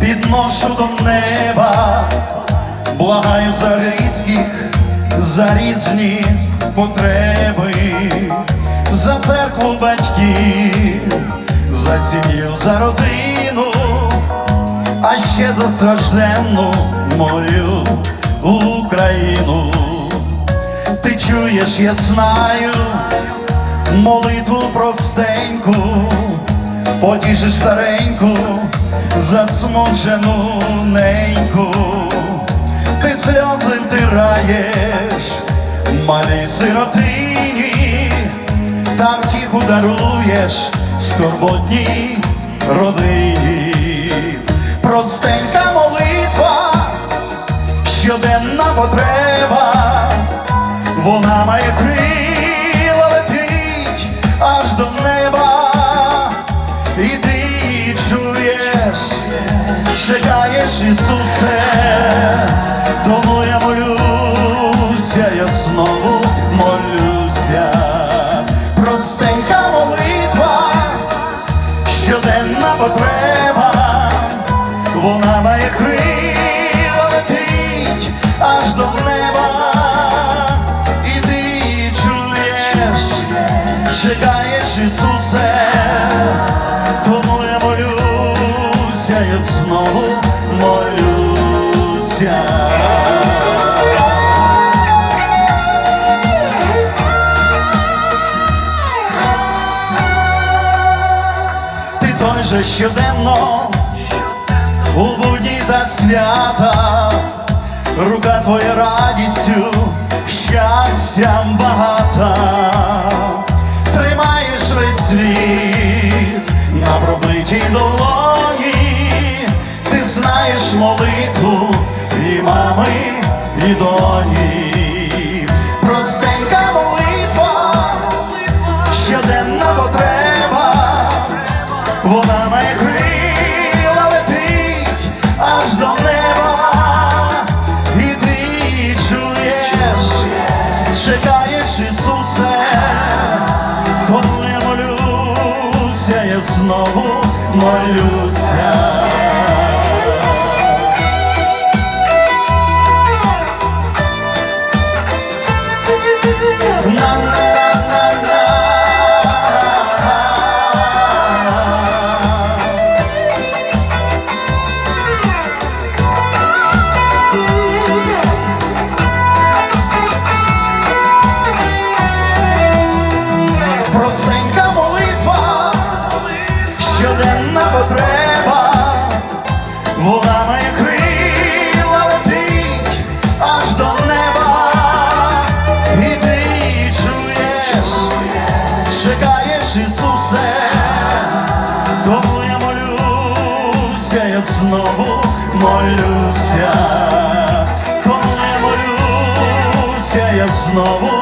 підношу до неба, благаю за ризьких, за різні потреби, за церкву батьків, за сім'ю, за родину, а ще за стражденну мою Україну. Ти чуєш, я знаю молитву простеньку, потішиш стареньку, засмучену неньку, ти сльози втираєш, малій сиротині, та втіху даруєш скорботній родині. Простенька молитва, щоденна потреба, вона має крила чекаєш Ісусе, тому я молюся, я знову молюся, простенька молитва, щоденна потреба, вона має крила летить аж до неба, і ти чуєш, чекаєш Ісусе, тому Ти той же щоденно у будні та свята, рука твоя радістю, щастям багата, тримаєш весь світ на пробитій долоні, ти знаєш молитву і мами, і доні. Має крила летить аж до неба, і ти чуєш, чекаєш Ісусе, коли я молюся, я знову молюся. Простенька молитва, щоденна потреба, вона має крила летить аж до неба, і ти чуєш, чекаєш Ісусе, тому я молюся, я знову молюся, тому я молюся, я знову